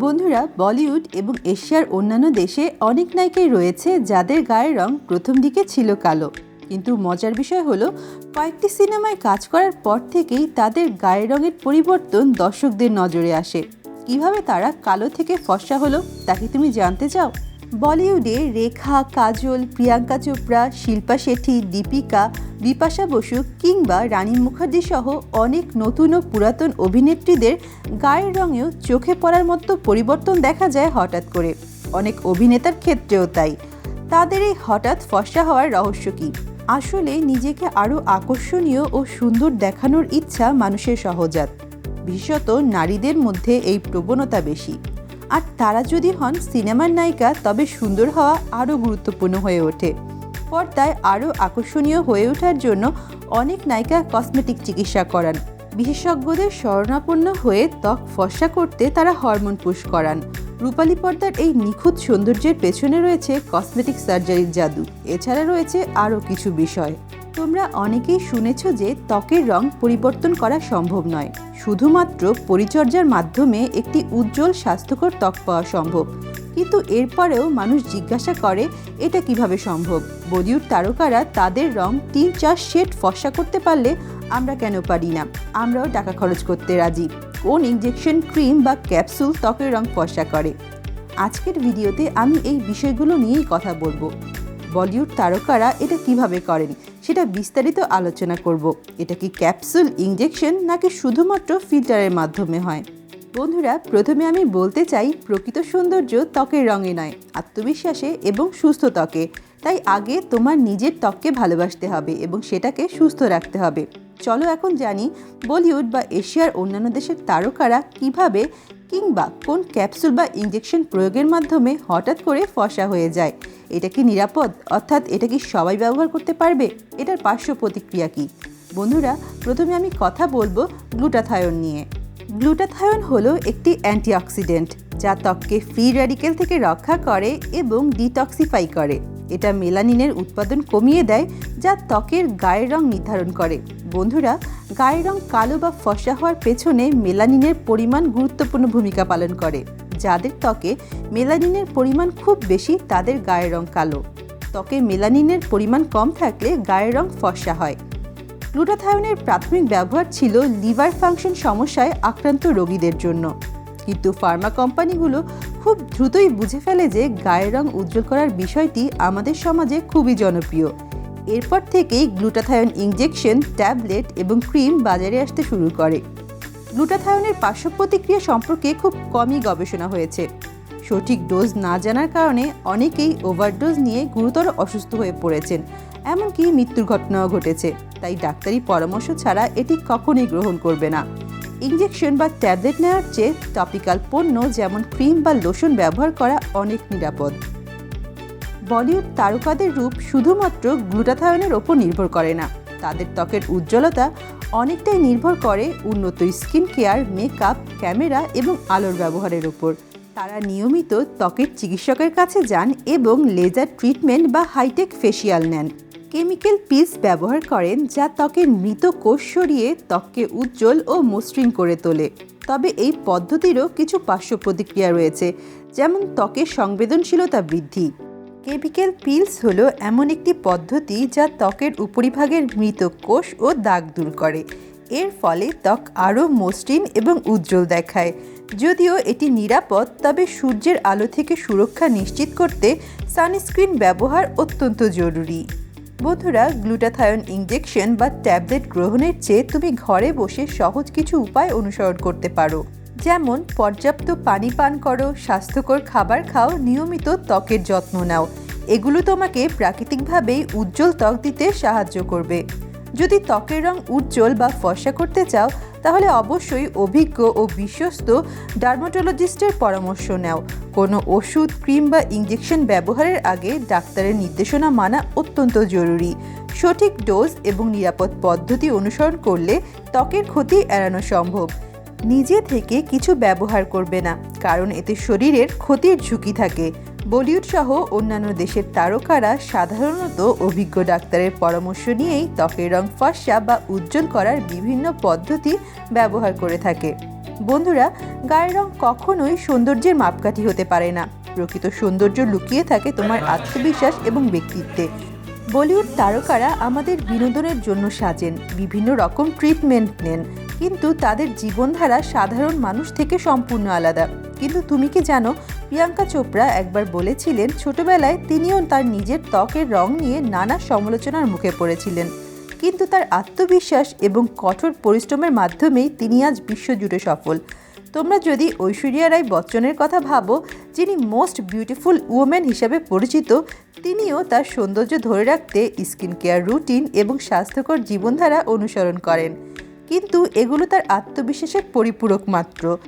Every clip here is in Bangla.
বন্ধুরা, বলিউড এবং এশিয়ার অন্যান্য দেশে অনেক নায়িকাই রয়েছে যাদের গায়ের রং প্রথম দিকে ছিল কালো। কিন্তু মজার বিষয় হলো, কয়েকটি সিনেমায় কাজ করার পর থেকেই তাদের গায়ের রঙের পরিবর্তন দর্শকদের নজরে আসে। কীভাবে তারা কালো থেকে ফর্সা হলো তাকে তুমি জানতে চাও? বলিউডে রেখা, কাজল, প্রিয়াঙ্কা চোপড়া, শিল্পা শেঠি, দীপিকা, বিপাশা বসু কিংবা রানী মুখার্জি সহ অনেক নতুন ও পুরাতন অভিনেত্রীদের গায়ের রঙেও চোখে পড়ার মতো পরিবর্তন দেখা যায় হঠাৎ করে। অনেক অভিনেতার ক্ষেত্রেও তাই। তাদের এই হঠাৎ ফর্সা হওয়ার রহস্য কী? আসলে নিজেকে আরও আকর্ষণীয় ও সুন্দর দেখানোর ইচ্ছা মানুষের সহজাত। বিশেষত নারীদের মধ্যে এই প্রবণতা বেশি। আর তারা যদি হন সিনেমার নায়িকা, তবে সুন্দর হওয়া আরও গুরুত্বপূর্ণ হয়ে ওঠে। পর্দায় আরও আকর্ষণীয় হয়ে ওঠার জন্য অনেক নায়িকা কসমেটিক চিকিৎসা করান। বিশেষজ্ঞদের শরণাপন্ন হয়ে ত্বক ফর্সা করতে তারা হরমোন পুশ করান। রূপালী পর্দার এই নিখুঁত সৌন্দর্যের পেছনে রয়েছে কসমেটিক সার্জারির জাদু। এছাড়া রয়েছে আরও কিছু বিষয়। তোমরা অনেকেই শুনেছ যে ত্বকের রং পরিবর্তন করা সম্ভব নয়। শুধুমাত্র পরিচর্যার মাধ্যমে একটি উজ্জ্বল স্বাস্থ্যকর ত্বক পাওয়া সম্ভব। কিন্তু এরপরেও মানুষ জিজ্ঞাসা করে, এটা কীভাবে সম্ভব? বলিউড তারকারা তাদের রং তিন চার শেড ফর্সা করতে পারলে আমরা কেন পারি না? আমরাও টাকা খরচ করতে রাজি। কোন ইঞ্জেকশন ক্রিম বা ক্যাপসুল ত্বকের রং ফর্সা করে? আজকের ভিডিওতে আমি এই বিষয়গুলো নিয়েই কথা বলব। বলিউড তারকারা এটা কীভাবে করেন? সেটা বিস্তারিত আলোচনা করব। এটা কি ক্যাপসুল ইঞ্জেকশন নাকি শুধুমাত্র ফিল্টারের মাধ্যমে হয়? বন্ধুরা, প্রথমে আমি বলতে চাই, প্রকৃত সৌন্দর্য ত্বকের রঙে নয়, আত্মবিশ্বাসে এবং সুস্থ ত্বকে। তাই আগে তোমার নিজের ত্বককে ভালোবাসতে হবে এবং সেটাকে সুস্থ রাখতে হবে। চলো এখন জানি, বলিউড বা এশিয়ার অন্যান্য দেশের তারকারা কীভাবে কিংবা কোন ক্যাপসুল বা ইঞ্জেকশন প্রয়োগের মাধ্যমে হঠাৎ করে ফসা হয়ে যায়? এটা কি নিরাপদ? অর্থাৎ এটা কি সবাই ব্যবহার করতে পারবে? এটার পার্শ্ব প্রতিক্রিয়া কী? বন্ধুরা, প্রথমে আমি কথা বলব গ্লুটাথায়ন নিয়ে। গ্লুটাথায়ন হলো একটি অ্যান্টিঅক্সিডেন্ট যা ত্বককে ফ্রি র্যাডিক্যাল থেকে রক্ষা করে এবং ডিটক্সিফাই করে। এটা মেলানিনের উৎপাদন কমিয়ে দেয় যা ত্বকের গায়ের রং নির্ধারণ করে। বন্ধুরা, গায়ের রং কালো বা ফসা হওয়ার পেছনে মেলানিনের পরিমাণ গুরুত্বপূর্ণ ভূমিকা পালন করে। যাদের ত্বকে মেলানিনের পরিমাণ খুব বেশি, তাদের গায়ের রং কালো। ত্বকে মেলানিনের পরিমাণ কম থাকলে গায়ের রং ফসা হয়। গ্লুটাথায়নের প্রাথমিক ব্যবহার ছিল লিভার ফাংশন সমস্যায় আক্রান্ত রোগীদের জন্য। কিন্তু ফার্মা কোম্পানিগুলো খুব দ্রুতই বুঝে ফেলে যে গায়ের রং উজ্জ্বল করার বিষয়টি আমাদের সমাজে খুবই জনপ্রিয়। এরপর থেকেই গ্লুটাথায়ন ইঞ্জেকশন ট্যাবলেট এবং ক্রিম বাজারে আসতে শুরু করে। গ্লুটাথায়নের পার্শ্ব প্রতিক্রিয়া সম্পর্কে খুব কমই গবেষণা হয়েছে। সঠিক ডোজ না জানার কারণে অনেকেই ওভারডোজ নিয়ে গুরুতর অসুস্থ হয়ে পড়েছেন। এমনকি মৃত্যুর ঘটনাও ঘটেছে, তাই ডাক্তারি পরামর্শ ছাড়া এটি কখনোই গ্রহণ করবে না। ইঞ্জেকশন বা ট্যাবলেট নেওয়ার চেয়ে টপিক্যাল পণ্য যেমন ক্রিম বা লোশন ব্যবহার করা অনেক নিরাপদ। বলিউড তারকাদের রূপ শুধুমাত্র গ্লুটাথায়নের ওপর নির্ভর করে না। তাদের ত্বকের উজ্জ্বলতা অনেকটাই নির্ভর করে উন্নত স্কিন কেয়ার, মেকআপ, ক্যামেরা এবং আলোর ব্যবহারের ওপর। তারা নিয়মিত ত্বকের চিকিৎসকের কাছে যান এবং লেজার ট্রিটমেন্ট বা হাইটেক ফেসিয়াল নেন। কেমিক্যাল পিস ব্যবহার করেন যা ত্বকের মৃত কোষ সরিয়ে ত্বককে উজ্জ্বল ও মসৃণ করে তোলে। তবে এই পদ্ধতিরও কিছু পার্শ্ব প্রতিক্রিয়া রয়েছে, যেমন ত্বকের সংবেদনশীলতা বৃদ্ধি। কেমিক্যাল পিলস হলো এমন একটি পদ্ধতি যা ত্বকের উপরিভাগের মৃত কোষ ও দাগ দূর করে। এর ফলে ত্বক আরও মসৃণ এবং উজ্জ্বল দেখায়। যদিও এটি নিরাপদ, তবে সূর্যের আলো থেকে সুরক্ষা নিশ্চিত করতে সানস্ক্রিন ব্যবহার অত্যন্ত জরুরি। বন্ধুরা, গ্লুটাথায়ন ইঞ্জেকশন বা ট্যাবলেট গ্রহণের চেয়ে তুমি ঘরে বসে সহজ কিছু উপায় অনুসরণ করতে পারো। যেমন পর্যাপ্ত পানি পান করো, স্বাস্থ্যকর খাবার খাও, নিয়মিত ত্বকের যত্ন নাও। এগুলো তোমাকে প্রাকৃতিকভাবেই উজ্জ্বল ত্বক দিতে সাহায্য করবে। যদি ত্বকের রং উজ্জ্বল বা ফর্সা করতে চাও, তাহলে অবশ্যই অভিজ্ঞ ও বিশ্বস্ত ডার্মাটোলজিস্টের পরামর্শ নাও। কোনো ওষুধ, ক্রিম বা ইঞ্জেকশন ব্যবহারের আগে ডাক্তারের নির্দেশনা মানা অত্যন্ত জরুরি। সঠিক ডোজ এবং নিরাপদ পদ্ধতি অনুসরণ করলে ত্বকের ক্ষতি এড়ানো সম্ভব। নিজে থেকে কিছু ব্যবহার করবে না, কারণ এতে শরীরের ক্ষতির ঝুঁকি থাকে। বলিউড সহ অন্যান্য দেশের তারকারা সাধারণত অভিজ্ঞ ডাক্তারের পরামর্শ নিয়েই ত্বকের রং ফর্সা বা উজ্জ্বল করার বিভিন্ন পদ্ধতি ব্যবহার করে থাকে। বন্ধুরা, গায়ের রং কখনোই সৌন্দর্যের মাপকাঠি হতে পারে না। প্রকৃত সৌন্দর্য লুকিয়ে থাকে তোমার আত্মবিশ্বাস এবং ব্যক্তিত্বে। বলিউড তারকারা আমাদের বিনোদনের জন্য সাজেন, বিভিন্ন রকম ট্রিটমেন্ট নেন। কিন্তু তাদের জীবনধারা সাধারণ মানুষ থেকে সম্পূর্ণ আলাদা। কিন্তু তুমি কি জানো, প্রিয়াঙ্কা চোপড়া একবার বলেছিলেন, ছোটবেলায় তিনিও তার নিজের ত্বকের রং নিয়ে নানা সমালোচনার মুখে পড়েছিলেন। কিন্তু তার আত্মবিশ্বাস এবং কঠোর পরিশ্রমের মাধ্যমেই তিনি আজ বিশ্বজুড়ে সফল। তোমরা যদি ঐশ্বরিয়া রায় বচ্চনের কথা ভাবো, যিনি মোস্ট বিউটিফুল উওম্যান হিসাবে পরিচিত, তিনিও তার সৌন্দর্য ধরে রাখতে স্কিন কেয়ার রুটিন এবং স্বাস্থ্যকর জীবনধারা অনুসরণ করেন। কিন্তু এগুলো তার আত্মবিশ্বাসের পরিপূরক মাত্র।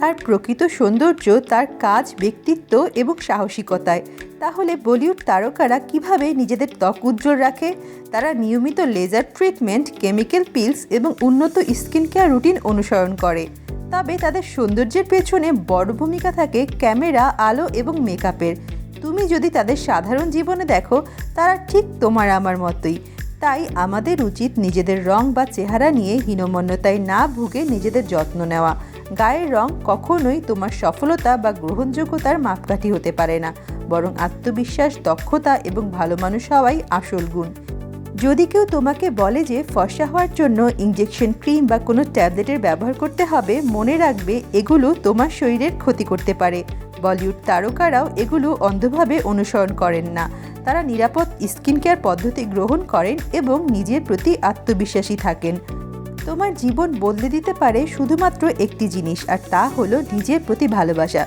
তার প্রকৃত সৌন্দর্য, তার কাজ, ব্যক্তিত্ব এবং সাহসিকতায়। তাহলে বলিউড তারকারা কীভাবে নিজেদের ত্বক উজ্জ্বল রাখে? তারা নিয়মিত লেজার ট্রিটমেন্ট, কেমিক্যাল পিলস এবং উন্নত স্কিন কেয়ার রুটিন অনুসরণ করে। তবে তাদের সৌন্দর্যের পেছনে বড় ভূমিকা থাকে ক্যামেরা, আলো এবং মেকআপের। তুমি যদি তাদের সাধারণ জীবনে দেখো, তারা ঠিক তোমার আমার মতোই। তাই আমাদের উচিত নিজেদের রং বা চেহারা নিয়ে হীনমন্যতায় না ভুগে নিজেদের যত্ন নেওয়া। গায়ের রং কখনোই তোমার সফলতা বা গ্রহণযোগ্যতার মাপকাঠি হতে পারে না, বরং আত্মবিশ্বাস, দক্ষতা এবং ভালো মানুষ হওয়াই আসল গুণ। যদি কেউ তোমাকে বলে যে ফর্সা হওয়ার জন্য ইঞ্জেকশন ক্রিম বা কোনো ট্যাবলেটের ব্যবহার করতে হবে, মনে রাখবে এগুলো তোমার শরীরের ক্ষতি করতে পারে। বলিউড তারকারাও এগুলো অন্ধভাবে অনুসরণ করেন না। তারা নিরাপদ স্কিন কেয়ার পদ্ধতি গ্রহণ করেন এবং নিজের প্রতি আত্মবিশ্বাসী থাকেন। তোমার জীবন বদলে দিতে পারে শুধুমাত্র একটি জিনিস, আর তা হলো নিজের প্রতি ভালোবাসা।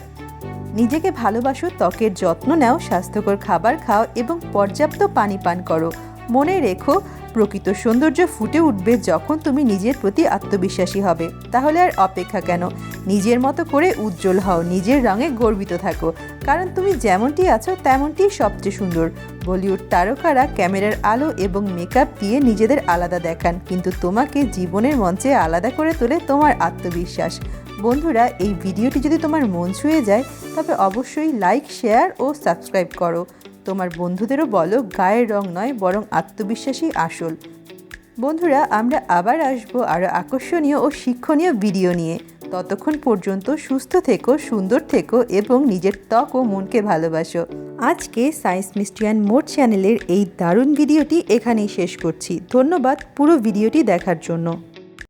নিজেকে ভালোবাসো, ত্বকের যত্ন নাও, স্বাস্থ্যকর খাবার খাও এবং পর্যাপ্ত পানি পান করো। মনে রেখো প্রকৃত সৌন্দর্য ফুটে উঠবে যখন তুমি নিজের প্রতি আত্মবিশ্বাসী হবে। তাহলে আর অপেক্ষা কেন? নিজের মতো করে উজ্জ্বল হও, নিজের রঙে গর্বিত থাকো। কারণ তুমি যেমনটি আছো তেমনটি সবচেয়ে সুন্দর। বলিউড তারকারা ক্যামেরার আলো এবং মেকআপ দিয়ে নিজেদের আলাদা দেখান, কিন্তু তোমাকে জীবনের মঞ্চে আলাদা করে তোলে তোমার আত্মবিশ্বাস। বন্ধুরা, এই ভিডিওটি যদি তোমার মন ছুঁয়ে যায়, তবে অবশ্যই লাইক শেয়ার ও সাবস্ক্রাইব করো। তোমার বন্ধুদেরও বলো গায়ের রং নয়, বরং আত্মবিশ্বাসী আসল। বন্ধুরা, আমরা আবার আসব আরও আকর্ষণীয় ও শিক্ষণীয় ভিডিও নিয়ে। ততক্ষণ পর্যন্ত সুস্থ থেকো, সুন্দর থেকো এবং নিজের ত্বক ও মনকে ভালোবাসো। আজকে সায়েন্স মিস্ট্রিয়ান মোট চ্যানেলের এই দারুণ ভিডিওটি এখানেই শেষ করছি। ধন্যবাদ পুরো ভিডিওটি দেখার জন্য।